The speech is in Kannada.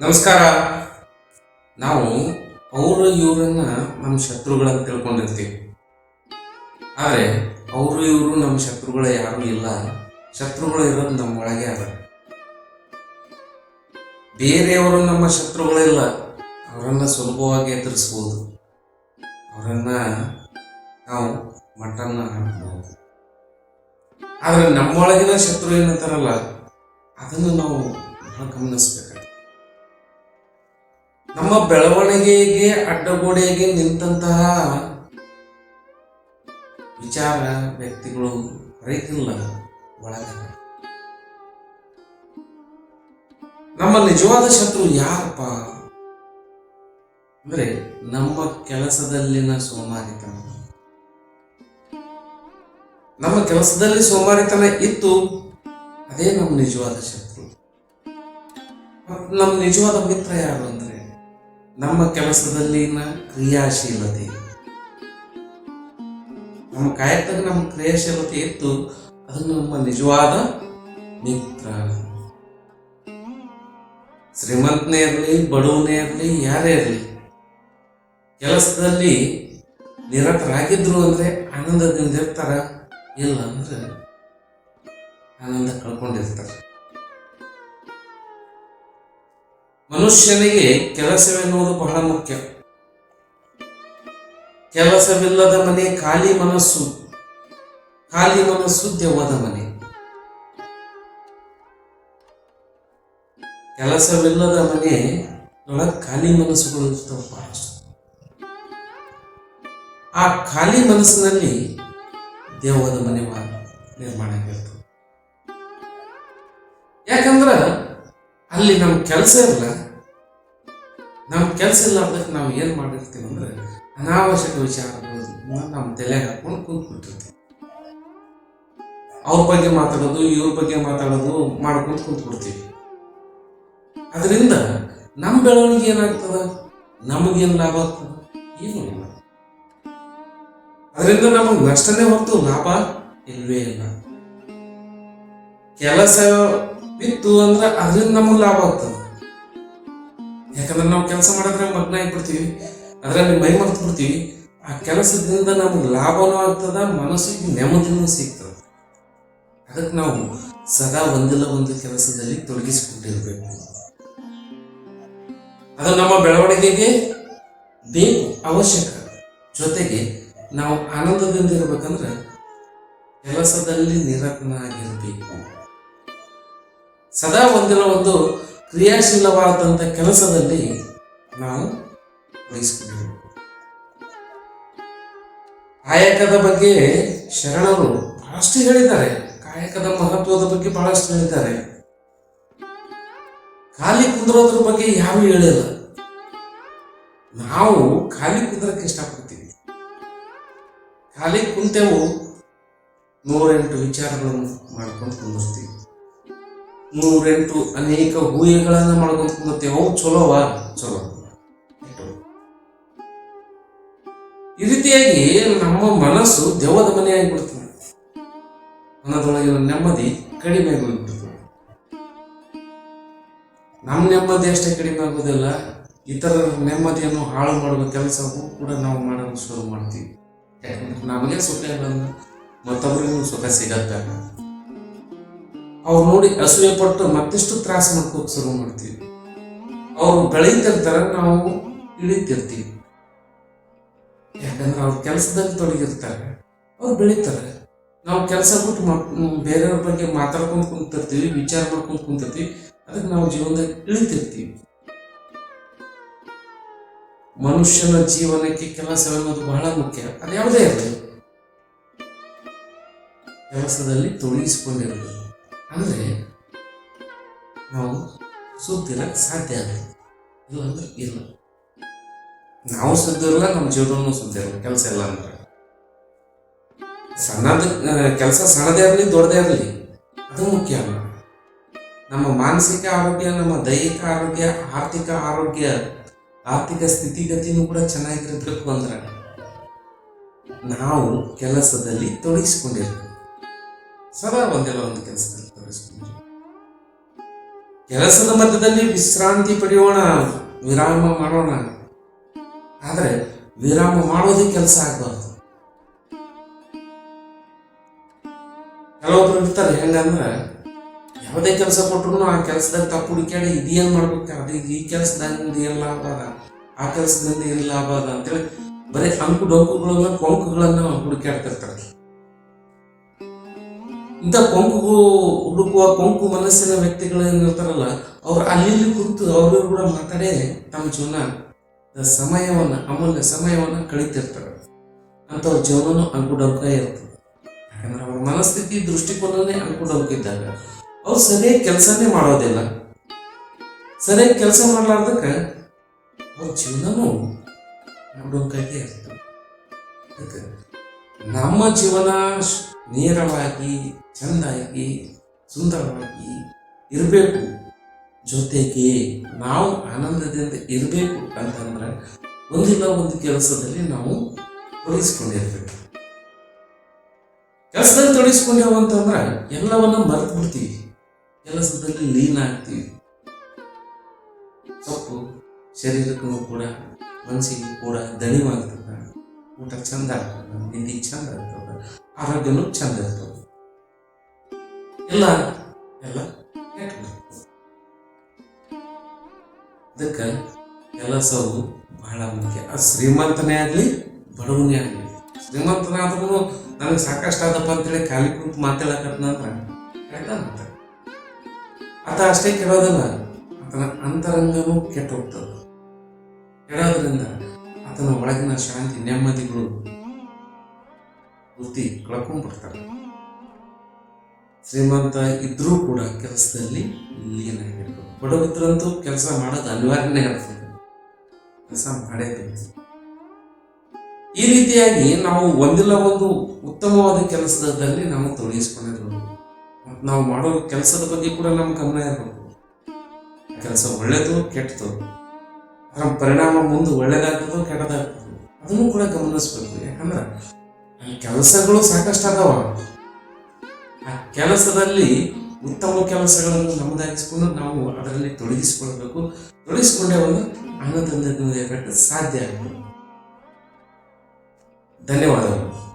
ನಮಸ್ಕಾರ. ನಾವು ಅವರು ಇವರನ್ನ ನಮ್ಮ ಶತ್ರುಗಳಂತ ತಿಳ್ಕೊಂಡಿರ್ತೀವಿ. ಆದರೆ ಅವರು ಇವರು ನಮ್ಮ ಶತ್ರುಗಳ ಯಾರೂ ಇಲ್ಲ. ಶತ್ರುಗಳು ಇರೋದು ನಮ್ಮ ಒಳಗೆ ಅದ. ಬೇರೆಯವರು ನಮ್ಮ ಶತ್ರುಗಳಿಲ್ಲ ಅವರನ್ನ ಸುಲಭವಾಗಿ ಎದುರಿಸ್ಬೋದು. ಅವರನ್ನ ನಾವು ಮಟ್ಟನ್ನ ಹಾಕ್ಬೋದು. ಆದರೆ ನಮ್ಮೊಳಗಿನ ಶತ್ರು ಏನಂತಾರಲ್ಲ, ಅದನ್ನು ನಾವು ಬಹಳ ಗಮನಿಸ್ಬೇಕಾಗ್ತದೆ ನಮ್ಮ ಬೆಳವಣಿಗೆಗೆ ಅಡ್ಡಗೋಡೆಗೆ ನಿಂತಹ ವಿಚಾರ ವ್ಯಕ್ತಿಗಳು ಹೊರಗಿಲ್ಲ ಒಳಗ. ನಮ್ಮ ನಿಜವಾದ ಶತ್ರು ಯಾರಪ್ಪ? ಅಂದ್ರೆ ನಮ್ಮ ಕೆಲಸದಲ್ಲಿನ ಸೋಮಾರಿತನ. ನಮ್ಮ ಕೆಲಸದಲ್ಲಿ ಸೋಮಾರಿತನ ಇತ್ತು, ಅದೇ ನಮ್ಮ ನಿಜವಾದ ಶತ್ರು. ನಮ್ಮ ನಿಜವಾದ ಮಿತ್ರ ಯಾರು ಅಂದ್ರೆ ನಮ್ಮ ಕೆಲಸದಲ್ಲಿನ ಕ್ರಿಯಾಶೀಲತೆ. ನಮ್ಮ ಕಾಯಕದಾಗ ನಮ್ಮ ಕ್ರಿಯಾಶೀಲತೆ ಇತ್ತು ಅದು ನಮ್ಮ ನಿಜವಾದ ಮಿತ್ರ ಶ್ರೀಮಂತನೇ ಇರಲಿ, ಬಡವನೇ ಇರಲಿ, ಯಾರೇ ಇರಲಿ, ಕೆಲಸದಲ್ಲಿ ನಿರತರಾಗಿದ್ರು ಅಂದ್ರೆ ಆನಂದದಿಂದ ಇರ್ತಾರ? ಇಲ್ಲ ಅಂದ್ರೆ ಆನಂದ ಕಳ್ಕೊಂಡಿರ್ತಾರೆ. ಮನುಷ್ಯನಿಗೆ ಕೆಲಸವೆನ್ನುವುದು ಬಹಳ ಮುಖ್ಯ. ಕೆಲಸವಿಲ್ಲದ ಮನೆ ಖಾಲಿ ಮನಸ್ಸು ಖಾಲಿ ಮನಸ್ಸು ದೆವ್ವದ ಮನೆ. ಕೆಲಸವಿಲ್ಲದ ಮನೆ ಒಳಗೆ ಖಾಲಿ ಮನಸ್ಸುಗಳು ಇರ್ತಾವ ಆ ಖಾಲಿ ಮನಸ್ಸಿನಲ್ಲಿ ದೇವದ ಮನೆ ನಿರ್ಮಾಣ ಆಗಿರ್ತದೆ. ಯಾಕಂದ್ರ ಅಲ್ಲಿ ನಮ್ಮ ಕೆಲಸ ನಮ್ಮ ಕೆಲಸ ಇಲ್ಲಾರ್ದಕ್ಕೆ ನಾವು ಏನು ಮಾಡಿರ್ತೀವಿ ಅಂದರೆ ಅನಾವಶ್ಯಕ ವಿಚಾರಗಳು ನಮ್ಮ ತಲೆಗೆ ಹಾಕೊಂಡು ಕೂತ್ಬಿಟ್ಟಿರ್ತೀವಿ. ಅವ್ರ ಬಗ್ಗೆ ಮಾತಾಡೋದು, ಇವ್ರ ಬಗ್ಗೆ ಮಾತಾಡೋದು ಮಾಡ್ಕೊಂಡು ಕೂತ್ಬಿಡ್ತೀವಿ. ಅದರಿಂದ ನಮ್ಮ ಬೆಳವಣಿಗೆ ಏನಾಗ್ತದ? ನಮಗೇನು ಲಾಭ ಆಗ್ತದ? ಏನು ಇಲ್ಲ. ಅದರಿಂದ ನಮಗೆ ನಷ್ಟನೇ ಹೊತ್ತು ಲಾಭ ಇಲ್ವೇ ಇಲ್ಲ. ಕೆಲಸ ಬಿತ್ತು ಅಂದ್ರೆ ಅದರಿಂದ ನಮಗೆ ಲಾಭ ಆಗ್ತದೆ. ಯಾಕಂದ್ರೆ ನಾವು ಕೆಲಸ ಮಾಡಿದ್ರೆ ಮಗ್ನ ಆಗಿಬಿಡ್ತೀವಿ. ಅದರಲ್ಲಿ ಮೈ ಮರ್ತು ಬಿಡ್ತೀವಿ. ಆ ಕೆಲಸದಿಂದ ನಮ್ಗೆ ಲಾಭನೂ ಆಗ್ತದ, ಮನಸ್ಸಿಗೆ ನೆಮ್ಮದಿನೂ ಸಿಗ್ತದೆ. ಅದಕ್ಕೆ ನಾವು ಸದಾ ಒಂದಿಲ್ಲ ಒಂದು ಕೆಲಸದಲ್ಲಿ ತೊಡಗಿಸಿಕೊಂಡಿರ್ಬೇಕು. ಅದು ನಮ್ಮ ಬೆಳವಣಿಗೆಗೆ ಬೇಕು ಅವಶ್ಯಕ. ಜೊತೆಗೆ ನಾವು ಆನಂದದಿಂದ ಇರಬೇಕಂದ್ರೆ ಕೆಲಸದಲ್ಲಿ ನಿರತನಾಗಿರ್ಬೇಕು. ಸದಾ ಒಂದಿಲ್ಲ ಒಂದು ಕ್ರಿಯಾಶೀಲವಾದಂಥ ಕೆಲಸದಲ್ಲಿ ನಾವು ವಹಿಸ್ಕೊಂಡಿರ್ಬೇಕು ಕಾಯಕದ ಬಗ್ಗೆ ಶರಣರು ಬಹಳಷ್ಟು ಹೇಳಿದ್ದಾರೆ. ಕಾಯಕದ ಮಹತ್ವದ ಬಗ್ಗೆ ಬಹಳಷ್ಟು ಹೇಳಿದ್ದಾರೆ. ಖಾಲಿ ಕುಂದ್ರೋದ್ರ ಬಗ್ಗೆ ಯಾರು ಹೇಳಿಲ್ಲ. ನಾವು ಖಾಲಿ ಕುಂದ್ರಕ್ಕೆ ಇಷ್ಟಪಡ್ತೀವಿ. ಖಾಲಿ ಕುಂತೆವು ನೂರೆಂಟು ವಿಚಾರಗಳನ್ನು ಮಾಡ್ಕೊಂಡು ಕುಂದಿರ್ತೀವಿ ನೂರೆಂಟು ಅನೇಕ ಊಹೆಗಳನ್ನ ಮಾಡ್ಕೊಂತ ಕುಂದಿರ್ತೀವಿ ಅವು ಚಲೋವಾ ಚಲೋ. ಈ ರೀತಿಯಾಗಿ ನಮ್ಮ ಮನಸ್ಸು ದೆವ್ವದ ಮನೆ ಆಗಿಬಿಡ್ತದೆ. ಮನದೊಳಗಿನ ನೆಮ್ಮದಿ ಕಡಿಮೆ ಆಗಿಬಿಡ್ತದೆ. ನಮ್ಮ ನೆಮ್ಮದಿ ಅಷ್ಟೇ ಕಡಿಮೆ ಆಗೋದಿಲ್ಲ. ಇತರರ ನೆಮ್ಮದಿಯನ್ನು ಹಾಳು ಮಾಡುವ ಕೆಲಸವೂ ಕೂಡ ನಾವು ಮಾಡಲು ಶುರು ಮಾಡ್ತೀವಿ. ಯಾಕಂದ್ರೆ ನಮಗೆ ಸುಖ ಇಲ್ಲ ಮತ್ತೊಬ್ಬರಿಗೂ ಸುಖ ಸಿಗತ್ತೆ. ಅವ್ರು ನೋಡಿ ಅಸೂಯೆ ಪಟ್ಟು ಮತ್ತಿಷ್ಟು ತ್ರಾಸ ಮಾಡ್ಕೋಕ್ ಶುರು ಮಾಡ್ತೀವಿ. ಅವ್ರು ಬೆಳೀತಿರ್ತಾರೆ ನಾವು ಇಳಿತಿರ್ತೀವಿ. ಯಾಕಂದ್ರೆ ಅವ್ರ ಕೆಲಸದಲ್ಲಿ ತೊಡಗಿರ್ತಾರೆ. ಅವ್ರು ಬೆಳೀತಾರೆ. ನಾವು ಕೆಲಸ ಬಿಟ್ಟು ಬೇರೆಯವ್ರ ಬಗ್ಗೆ ಮಾತಾಡ್ಕೊಂಡು ಕುಂತಿರ್ತೀವಿ, ವಿಚಾರ ಮಾಡ್ಕೊಂಡು ಕುಂತಿರ್ತೀವಿ. ಅದಕ್ಕೆ ನಾವು ಜೀವನದಲ್ಲಿ ಇಳಿತಿರ್ತೀವಿ. ಮನುಷ್ಯನ ಜೀವನಕ್ಕೆ ಕೆಲಸ ಅನ್ನೋದು ಬಹಳ ಮುಖ್ಯ. ಅದು ಯಾವುದೇ ಇರಲಿ. ಕೆಲಸದಲ್ಲಿ ತೊಡಗಿಸಿಕೊಂಡಿರಬೇಕು. ಅಂದರೆ ನಾವು ಸುದ್ದಿರಕ್ಕೆ ಸಾಧ್ಯ ಆಗಬೇಕು ಇಲ್ಲ ಅಂದ್ರೆ ಇಲ್ಲ. ನಾವು ಸುದ್ದಿ ಇರಲ್ಲ ನಮ್ಮ ಜೀವನವೂ ಸುದ್ದಿ ಇರಲ್ಲ ಕೆಲಸ ಇಲ್ಲ ಅಂದ್ರೆ. ಸಣ್ಣದ ಕೆಲಸ ಸಣ್ಣದೇ ಇರಲಿ, ದೊಡ್ಡದೇ ಇರಲಿ, ಅದು ಮುಖ್ಯ ಅಲ್ಲ ನಮ್ಮ ಮಾನಸಿಕ ಆರೋಗ್ಯ, ನಮ್ಮ ದೈಹಿಕ ಆರೋಗ್ಯ, ಆರ್ಥಿಕ ಆರೋಗ್ಯ, ಆರ್ಥಿಕ ಸ್ಥಿತಿಗತಿನೂ ಕೂಡ ಚೆನ್ನಾಗಿರ್ಬೇಕು ಅಂದ್ರೆ ನಾವು ಕೆಲಸದಲ್ಲಿ ತೊಡಗಿಸಿಕೊಂಡಿರ್ಬೇಕು. ಸದಾ ಒಂದೆಲ್ಲ ಒಂದು ಕೆಲಸದಲ್ಲಿ ಕೆಲಸದ ಮಧ್ಯದಲ್ಲಿ ವಿಶ್ರಾಂತಿ ಪಡೆಯೋಣ, ವಿರಾಮ ಮಾಡೋಣ. ಆದರೆ ವಿರಾಮ ಮಾಡೋದೇ ಕೆಲಸ ಆಗಬಾರ್ದು. ಕೆಲವೊಬ್ರು ಇರ್ತಾರೆ ಹೆಂಗಂದ್ರೆ ಯಾವುದೇ ಕೆಲಸ ಕೊಟ್ಟರು ಆ ಕೆಲಸದಲ್ಲಿ ತಪ್ಪು ಹುಡುಕಾಡಿ ಇದೇನು ಮಾಡ್ಬೇಕು? ಅದು ಈ ಕೆಲಸದಿಂದ ಏನು ಲಾಭ ಅದ? ಆ ಕೆಲಸದಿಂದ ಏನು ಲಾಭ ಅದ? ಅಂತೇಳಿ ಬರೀ ಅಂಕು ಡೊಂಕುಗಳನ್ನ ಕೊಂಕುಗಳನ್ನ ಹುಡುಕ್ಯಾಡ್ತಿರ್ತಾರೆ. ಇಂಥ ಕೊಂಕು, ಹುಡುಕುವ ಕೊಂಕು ಮನಸ್ಸಿನ ವ್ಯಕ್ತಿಗಳು ಏನಿರ್ತಾರಲ್ಲ ಅವ್ರು ಅಲ್ಲಿ ಕುರಿತು ಅವರು ಕೂಡ ಮಾತಾಡೇ ತಮ್ಮ ಜೀವನ. ಸಮಯವನ್ನು, ಅಮೂಲ್ಯ ಸಮಯವನ್ನು ಕಳೀತಿರ್ತಾರೆ. ಅಂಥವ್ರ ಜೀವನನೂ ಅಂಕುಡಂಕ ಇರ್ತದೆ ಯಾಕಂದ್ರೆ ಅವ್ರ ಮನಸ್ಥಿತಿ, ದೃಷ್ಟಿಕೋನನೇ ಅಂಕುಡಂಕ ಇದ್ದಾಗ ಅವ್ರು ಸರಿಯಾಗಿ ಕೆಲಸನೇ ಮಾಡೋದಿಲ್ಲ. ಸರಿಯಾಗಿ ಕೆಲಸ ಮಾಡ್ಲಾರ್ದಕ್ಕೆ ಅವ್ರ ಜೀವನನೂ ಅಂಕು ಇರ್ತದೆ ಅದಕ್ಕೆ ನಮ್ಮ ಜೀವನ ನೇರವಾಗಿ, ಚೆಂದಾಗಿ, ಸುಂದರವಾಗಿ ಇರಬೇಕು. ಜೊತೆಗೆ ನಾವು ಆನಂದದಿಂದ ಇರಬೇಕು ಅಂತಂದ್ರೆ ಒಂದಿಲ್ಲ ಒಂದು ಕೆಲಸದಲ್ಲಿ ನಾವು ತೊಡಗಿಸ್ಕೊಂಡಿರ್ಬೇಕು. ಕೆಲಸದಲ್ಲಿ ತೊಡಗಿಸ್ಕೊಂಡೇವು ಅಂತಂದ್ರೆ ಎಲ್ಲವನ್ನ ಮರೆತು ಬಿಡ್ತೀವಿ ಕೆಲಸದಲ್ಲಿ ಲೀನ್ ಆಗ್ತೀವಿ. ಸೊಪ್ಪು ಶರೀರಕ್ಕೂ ಕೂಡ, ಮನಸ್ಸಿಗೂ ಕೂಡ ದಣಿವಾಗ್ತದೆ. ಊಟ ಚಂದ ಆಗ್ತದೆ ಚಂದ ಆಗ್ತದೆ, ಆರೋಗ್ಯನೂ ಚಂದ ಇರ್ತದೆ. ಎಲ್ಲ ಎಲ್ಲ. ಅದಕ್ಕೆ ಕೆಲಸವು ಬಹಳ ಮುಖ್ಯ. ಅದು ಶ್ರೀಮಂತನೇ ಆಗಲಿ, ಬಡವನೇ ಆಗಲಿ. ಶ್ರೀಮಂತನಾದ್ರೂ ನನಗೆ ಸಾಕಷ್ಟು ಆದಪ್ಪ ಅಂತೇಳಿ ಖಾಲಿ ಕುಂತು ಮಾತಾಡಕತ್ನಂದ್ರೆ ಮಾತಾಡ ಆತ ಅಷ್ಟೇ ಕೆಡೋದಲ್ಲ, ಆತನ ಅಂತರಂಗನೂ ಕೆಟ್ಟ ಹೋಗ್ತದೆ ಕೆಡೋದ್ರಿಂದ ಆತನ ಒಳಗಿನ ಶಾಂತಿ ನೆಮ್ಮದಿಗಳು ವೃತ್ತಿ ಕಳ್ಕೊಂಡ್ಬಿಡ್ತಾರೆ ಶ್ರೀಮಂತ ಇದ್ರೂ ಕೂಡ ಕೆಲಸದಲ್ಲಿ ಲೀನ ಆಗಿರ್ಬೇಕು ಬಡವಿದ್ರಂತೂ ಕೆಲಸ ಮಾಡೋದು ಅನಿವಾರ್ಯನೇ ಇರ್ತದೆ ಕೆಲಸ ಮಾಡೇಬೇಕು ಈ ರೀತಿಯಾಗಿ ನಾವು ಒಂದಿಲ್ಲ ಒಂದು ಉತ್ತಮವಾದ ಕೆಲಸದಲ್ಲಿ ನಾವು ತೊಡಗಿಸ್ಕೊಂಡಿರ್ಬೋದು ಮತ್ತು ನಾವು ಮಾಡೋ ಕೆಲಸದ ಬಗ್ಗೆ ಕೂಡ ನಮ್ಮ ಗಮನ ಇರಬೇಕು. ಕೆಲಸ ಒಳ್ಳೇದು ಕೆಟ್ಟದು. ಅದರ ಪರಿಣಾಮ ಮುಂದೆ ಒಳ್ಳೇದಾಗ್ತದೋ ಕೆಟ್ಟದಾಗ್ತದೋ ಅದನ್ನು ಕೂಡ ಗಮನಿಸ್ಬೇಕು. ಯಾಕಂದ್ರೆ ಕೆಲಸಗಳು ಸಾಕಷ್ಟು ಅದಾವ. ಆ ಕೆಲಸದಲ್ಲಿ ಉತ್ತಮ ಕೆಲಸಗಳನ್ನು ನಮ್ಮದಾಗಿಸ್ಕೊಂಡು ನಾವು ಅದರಲ್ಲಿ ತೊಡಗಿಸಿಕೊಳ್ಬೇಕು. ತೊಡಗಿಸಿಕೊಂಡೇ ಒಂದು ಇರಬೇಕು ಸಾಧ್ಯ ಆಗ್ಬೋದು. ಧನ್ಯವಾದಗಳು.